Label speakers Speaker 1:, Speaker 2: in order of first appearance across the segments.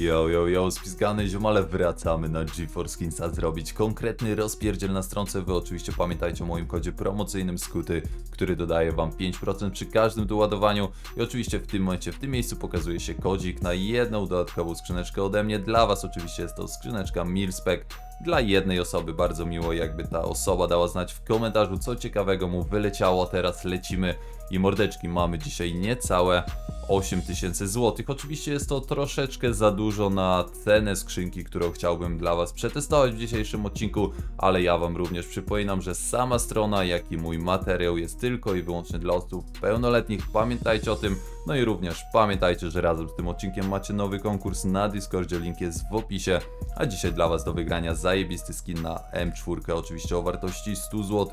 Speaker 1: Yo, yo, yo, spizgane ziomale, wracamy na GeForce Kinsa zrobić konkretny rozpierdziel na stronce. Wy oczywiście pamiętajcie o moim kodzie promocyjnym Skuty, który dodaje wam 5% przy każdym doładowaniu. I oczywiście w tym momencie, w tym miejscu pokazuje się kodzik na jedną dodatkową skrzyneczkę ode mnie. Dla was oczywiście jest to skrzyneczka Milspec. Dla jednej osoby bardzo miło, jakby ta osoba dała znać w komentarzu, co ciekawego mu wyleciało. Teraz lecimy i mordeczki mamy dzisiaj niecałe 8000 zł. Oczywiście jest to troszeczkę za dużo na cenę skrzynki, którą chciałbym dla Was przetestować w dzisiejszym odcinku, ale ja Wam również przypominam, że sama strona, jak i mój materiał jest tylko i wyłącznie dla osób pełnoletnich. Pamiętajcie o tym. No i również pamiętajcie, że razem z tym odcinkiem macie nowy konkurs na Discordzie, link jest w opisie. A dzisiaj dla Was do wygrania zajebisty skin na M4, oczywiście o wartości 100 zł.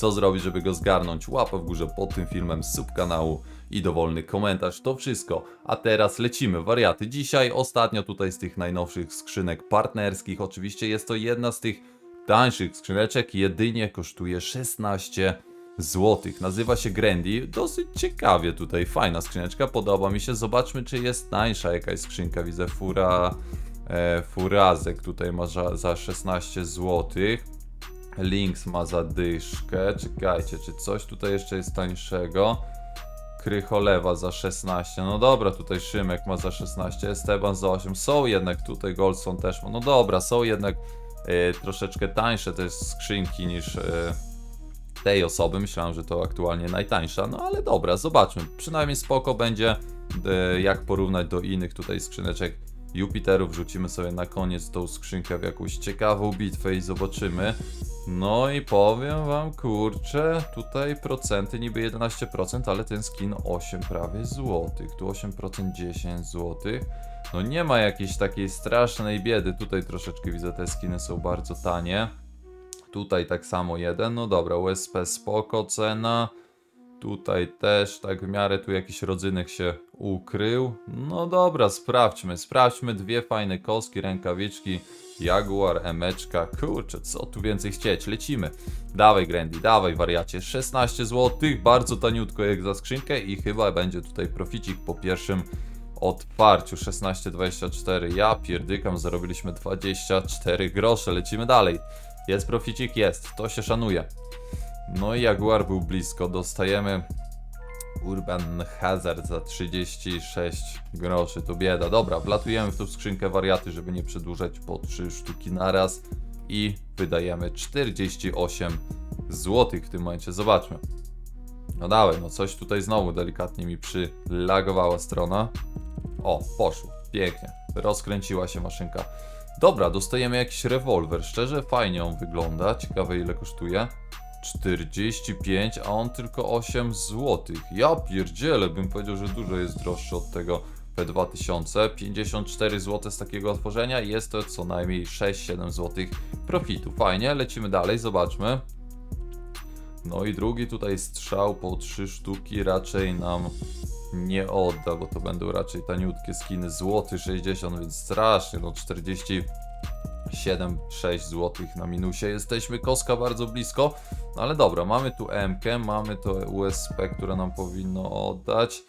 Speaker 1: Co zrobić, żeby go zgarnąć? Łapę w górze pod tym filmem, sub kanału i dowolny komentarz. To wszystko. A teraz lecimy, wariaty. Dzisiaj ostatnio tutaj z tych najnowszych skrzynek partnerskich. Oczywiście jest to jedna z tych tańszych skrzyneczek. Jedynie kosztuje 16 złotych. Nazywa się Grandy. Dosyć ciekawie tutaj, fajna skrzyneczka, podoba mi się. Zobaczmy, czy jest tańsza jakaś skrzynka. Widzę fura, e, furazek tutaj ma za, za 16 złotych. Links ma zadyszkę. Czekajcie, czy coś tutaj jeszcze jest tańszego? Krycholewa za 16. No dobra, tutaj Szymek ma za 16, Esteban za 8. Są jednak tutaj Goldson też ma. No dobra, są jednak e, troszeczkę tańsze te skrzynki niż e, tej osoby. Myślałem, że to aktualnie najtańsza. No ale dobra, zobaczmy. Przynajmniej spoko będzie, e, jak porównać do innych tutaj skrzyneczek Jupiterów. Wrzucimy sobie na koniec tą skrzynkę w jakąś ciekawą bitwę i zobaczymy. No i powiem wam, kurczę, tutaj procenty niby 11%, ale ten skin 8 prawie złotych. Tu 8% 10 złotych. No nie ma jakiejś takiej strasznej biedy. Tutaj troszeczkę widzę, te skiny są bardzo tanie. Tutaj tak samo jeden. No dobra, USP spoko cena. Tutaj też tak w miarę tu jakiś rodzynek się ukrył. No dobra, sprawdźmy. Sprawdźmy dwie fajne koski, rękawiczki. Jaguar, emeczka. Kurczę, co tu więcej chcieć? Lecimy. Dawaj Grandy, dawaj wariacie. 16 zł, bardzo taniutko jak za skrzynkę i chyba będzie tutaj proficik po pierwszym otwarciu 16,24. Ja pierdykam, zarobiliśmy 24 grosze. Lecimy dalej. Jest proficik? Jest. To się szanuje. No i Jaguar był blisko. Dostajemy Urban Hazard za 36 groszy. To bieda. Dobra, wlatujemy w tą skrzynkę wariaty, żeby nie przedłużać po 3 sztuki naraz. I wydajemy 48 zł w tym momencie. Zobaczmy. No dawaj, no coś tutaj znowu delikatnie mi przylagowała strona. O, poszło. Pięknie. Rozkręciła się maszynka. Dobra, dostajemy jakiś rewolwer. Szczerze fajnie on wygląda. Ciekawe ile kosztuje. 45, a on tylko 8 zł. Ja pierdzielę, bym powiedział, że dużo jest droższy od tego P2000. 54 zł z takiego otworzenia i jest to co najmniej 6-7 zł profitu. Fajnie, lecimy dalej, zobaczmy. No i drugi tutaj strzał po 3 sztuki raczej nam nie odda, bo to będą raczej taniutkie skiny. Złoty 60, więc strasznie, no 40 7-6 zł na minusie. Jesteśmy koska bardzo blisko, no ale dobra, mamy tu MK, mamy to USP, które nam powinno oddać.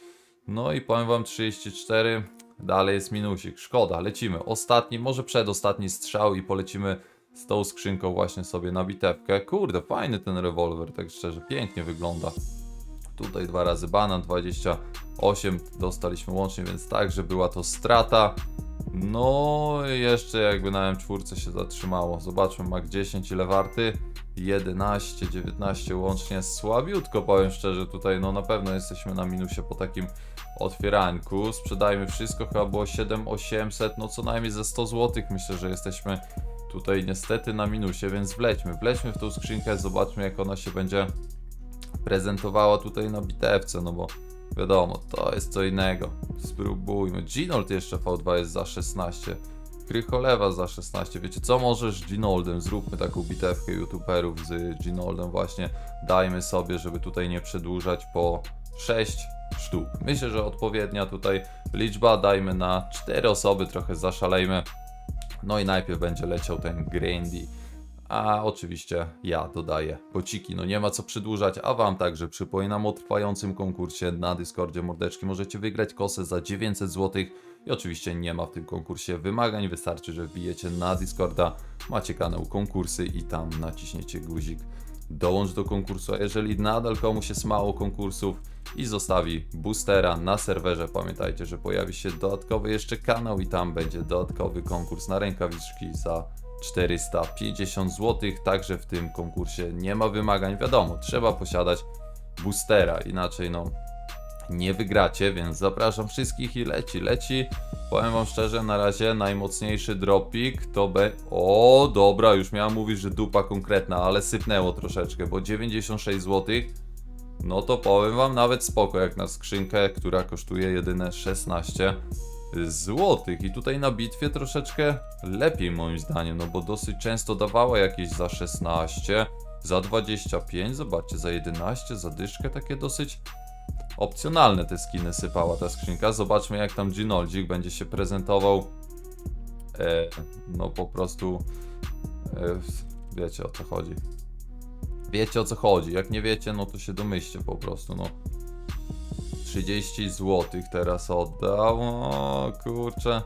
Speaker 1: No i powiem wam 34, dalej jest minusik. Szkoda, lecimy. Ostatni, może przedostatni strzał i polecimy z tą skrzynką właśnie sobie na bitewkę. Kurde, fajny ten rewolwer, tak szczerze, pięknie wygląda. Tutaj dwa razy banan, 28 dostaliśmy łącznie, więc także była to strata. No, jeszcze jakby na M4 się zatrzymało. Zobaczmy, Mac 10 ile warty. 11, 19 łącznie. Słabiutko powiem szczerze, tutaj no na pewno jesteśmy na minusie po takim otwierańku. Sprzedajmy wszystko, chyba było 7800, no co najmniej ze 100 zł. Myślę, że jesteśmy tutaj niestety na minusie, więc wlećmy. Wlećmy w tą skrzynkę, zobaczmy jak ona się będzie prezentowała tutaj na bitewce, no bo Wiadomo, to jest co innego. Spróbujmy. Ginold jeszcze V2 jest za 16. Krycholewa za 16. Wiecie co, możesz Ginoldem? Zróbmy taką bitewkę youtuberów z Ginoldem właśnie. Dajmy sobie, żeby tutaj nie przedłużać po 6 sztuk. Myślę, że odpowiednia tutaj liczba. Dajmy na 4 osoby, trochę zaszalejmy. No i najpierw będzie leciał ten Grandy. A oczywiście ja dodaję bociki. No nie ma co przedłużać, a Wam także przypominam o trwającym konkursie na Discordzie Mordeczki. Możecie wygrać kosę za 900 zł I oczywiście nie ma w tym konkursie wymagań, wystarczy, że wbijecie na Discorda, macie kanał konkursy i tam naciśniecie guzik dołącz do konkursu, a jeżeli nadal komuś jest mało konkursów i zostawi boostera na serwerze, pamiętajcie, że pojawi się dodatkowy jeszcze kanał i tam będzie dodatkowy konkurs na rękawiczki za 450 zł, także w tym konkursie nie ma wymagań, wiadomo, trzeba posiadać boostera, inaczej no nie wygracie, więc zapraszam wszystkich i leci, leci. Powiem wam szczerze, na razie najmocniejszy dropik to be... O, dobra, już miałem mówić, że dupa konkretna, ale sypnęło troszeczkę, bo 96 zł, no to powiem wam nawet spoko, jak na skrzynkę, która kosztuje jedyne 16 złotych. I tutaj na bitwie troszeczkę lepiej moim zdaniem, no bo dosyć często dawała jakieś za 16, za 25, zobaczcie, za 11, za dyszkę takie dosyć opcjonalne te skiny sypała ta skrzynka. Zobaczmy jak tam Ginoldik będzie się prezentował. E, no po prostu e, wiecie o co chodzi. Wiecie o co chodzi. Jak nie wiecie, no to się domyślcie po prostu, no. 30 zł teraz oddał. O kurczę.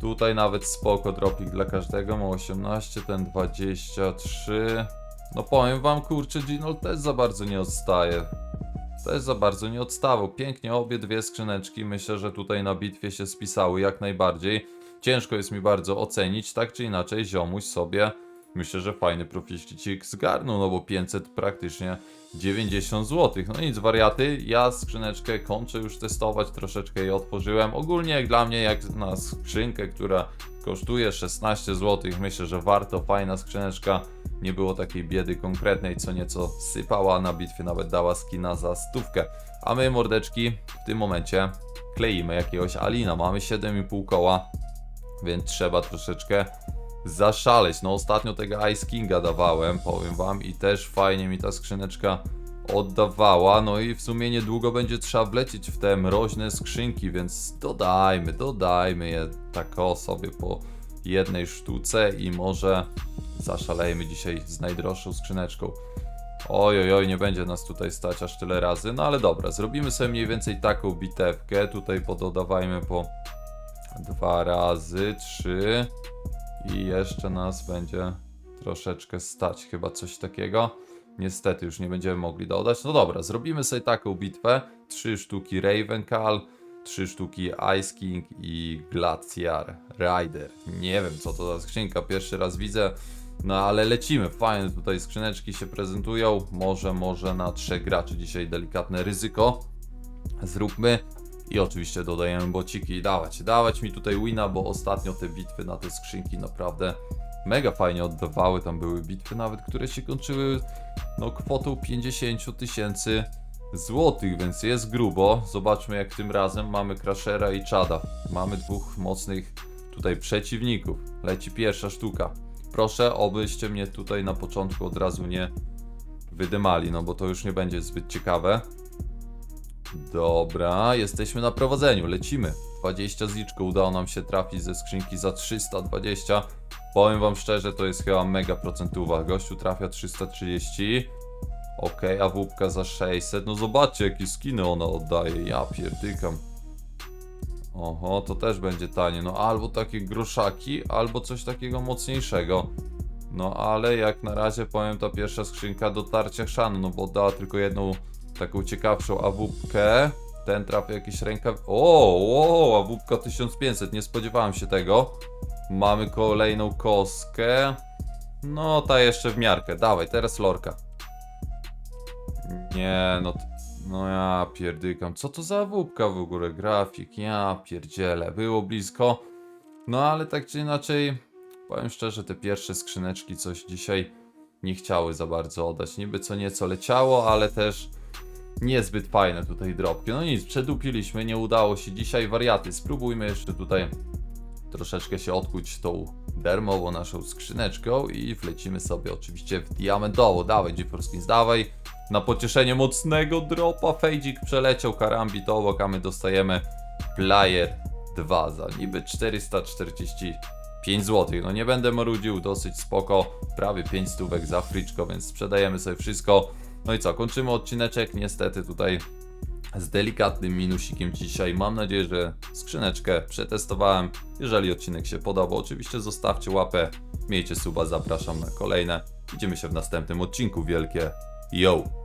Speaker 1: Tutaj nawet spoko dropik dla każdego. Ma 18, ten 23. No powiem wam, kurczę, Ginol też za bardzo nie odstaje też za bardzo nie odstawał. Pięknie obie dwie skrzyneczki, myślę, że tutaj na bitwie się spisały jak najbardziej. Ciężko jest mi bardzo ocenić, tak czy inaczej ziomuś sobie myślę, że fajny proficik zgarnął, no bo 500 praktycznie 90 zł. No nic wariaty, ja skrzyneczkę kończę już testować, troszeczkę jej otworzyłem. Ogólnie dla mnie, jak na skrzynkę, która kosztuje 16 zł, myślę, że warto, fajna skrzyneczka. Nie było takiej biedy konkretnej, co nieco sypała na bitwie, nawet dała skina za stówkę. A my mordeczki w tym momencie kleimy jakiegoś Alina. Mamy 7,5 koła, więc trzeba troszeczkę zaszaleć. No ostatnio tego Ice Kinga dawałem, powiem wam, i też fajnie mi ta skrzyneczka oddawała. No i w sumie niedługo będzie trzeba wlecieć w te mroźne skrzynki, więc dodajmy, dodajmy je tak o sobie po jednej sztuce i może zaszalejmy dzisiaj z najdroższą skrzyneczką. Oj, oj, oj, nie będzie nas tutaj stać aż tyle razy, no ale dobra, zrobimy sobie mniej więcej taką bitewkę, tutaj pododawajmy po dwa razy, trzy i jeszcze nas będzie troszeczkę stać, chyba coś takiego. Niestety już nie będziemy mogli dodać. No dobra, zrobimy sobie taką bitwę. Trzy sztuki Ravencall, trzy sztuki Ice King i Glaciar Rider. Nie wiem co to za skrzynka, pierwszy raz widzę. No ale lecimy, fajne tutaj skrzyneczki się prezentują. Może, może na trzech graczy dzisiaj delikatne ryzyko. Zróbmy. I oczywiście dodajemy bociki i dawać, dawać mi tutaj wina, bo ostatnio te bitwy na te skrzynki naprawdę mega fajnie oddawały. Tam były bitwy nawet, które się kończyły no kwotą 50 tysięcy złotych, więc jest grubo. Zobaczmy jak tym razem mamy Crashera i Chada. Mamy dwóch mocnych tutaj przeciwników. Leci pierwsza sztuka. Proszę, obyście mnie tutaj na początku od razu nie wydymali, no bo to już nie będzie zbyt ciekawe. Dobra, jesteśmy na prowadzeniu, lecimy. 20 zliczków udało nam się trafić ze skrzynki za 320. Powiem wam szczerze, to jest chyba mega procentowa. Gościu trafia 330. Ok, a wódka za 600. No zobaczcie, jakie skiny ona oddaje. Ja pierdykam. Oho, to też będzie tanie. No albo takie groszaki, albo coś takiego mocniejszego. No ale jak na razie powiem, ta pierwsza skrzynka dotarcia szanu, no bo dała tylko jedną taką ciekawszą awupkę. Ten trafia jakieś rękaw... O, o, awupka 1500, nie spodziewałem się tego. Mamy kolejną kostkę. No, ta jeszcze w miarkę. Dawaj, teraz lorka. Nie, no... No ja pierdykam. Co to za awupka w ogóle? Grafik, ja pierdzielę. Było blisko. No ale tak czy inaczej, powiem szczerze, te pierwsze skrzyneczki coś dzisiaj nie chciały za bardzo oddać. Niby co nieco leciało, ale też niezbyt fajne tutaj dropki. No nic, przedupiliśmy, nie udało się dzisiaj wariaty. Spróbujmy jeszcze tutaj troszeczkę się odkuć tą dermową naszą skrzyneczką i wlecimy sobie oczywiście w diamentowo. Dawaj GeForce Skins, dawaj. Na pocieszenie mocnego dropa Fejdzik przeleciał karambit obok, a my dostajemy Player 2 za niby 445 zł. No nie będę marudził, dosyć spoko. Prawie 5 stówek za friczko, więc sprzedajemy sobie wszystko. No i co, kończymy odcineczek. Niestety tutaj z delikatnym minusikiem dzisiaj. Mam nadzieję, że skrzyneczkę przetestowałem. Jeżeli odcinek się podobał, oczywiście zostawcie łapę, miejcie suba, zapraszam na kolejne. Widzimy się w następnym odcinku. Wielkie yo!